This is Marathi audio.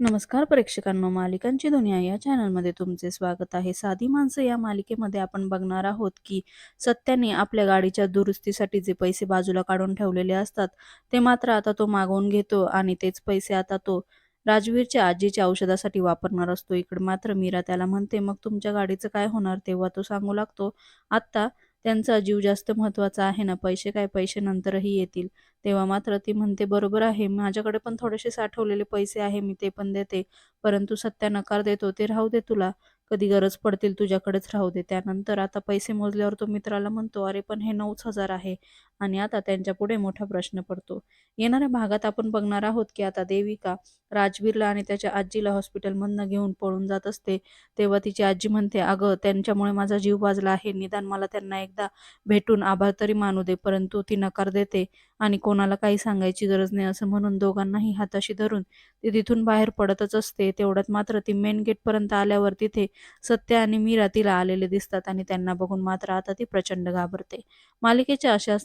नमस्कार प्रेक्षकांनो मालिकांची दुनिया या चॅनलमध्ये तुमचे स्वागत आहे. साधी माणसं या मालिकेमध्ये आपण बघणार आहोत की सत्याने आपल्या गाडीच्या दुरुस्तीसाठी जे पैसे बाजूला काढून ठेवलेले असतात ते मात्र आता तो मागवून घेतो आणि तेच पैसे आता तो राजवीरच्या आजीच्या औषधासाठी वापरणार असतो. इकडे मात्र मीरा त्याला म्हणते मग तुमच्या गाडीचं काय होणार? तेव्हा तो सांगू लागतो आत्ता त्यांचा जीव जास्त महत्त्वाचा आहे ना? पैसे काय पैसे नंतरही येतील. तेव्हा मात्र ती म्हणते बरोबर आहे. माझ्याकडे पण थोडेसे साठवलेले पैसे आहे. मी ते पण देते. परंतु सत्या नकार देतो. ते राहू दे तुला. कधी गरज पडतील तुझ्याकडेच राहू दे. त्यानंतर आता पैसे मोजल्यावर तो मित्राला म्हणतो अरे पण हे नऊच हजार आहे. आणि आता त्यांच्या पुढे मोठा प्रश्न पडतो. येणाऱ्या भागात आपण बघणार आहोत की आता देविका राजवीरला आणि त्याच्या आजीला हॉस्पिटलमधनं घेऊन पळून जात असते. तेव्हा तिची आजी म्हणते अगं त्यांच्यामुळे माझा जीव वाजला आहे. निदान मला त्यांना एकदा भेटून आभार तरी मानू दे परंतु ती नकार देते आणि कोणाला काही सांगायची गरज नाही असं म्हणून दोघांनाही हाताशी धरून ती तिथून बाहेर पडतच असते. तेवढ्यात मात्र ती मेन गेटपर्यंत आल्यावर तिथे सत्य आणि मीरा तिला आलेले दिसतात आणि त्यांना बघून मात्र आता ती प्रचंड घाबरते. मालिकेच्या अशाच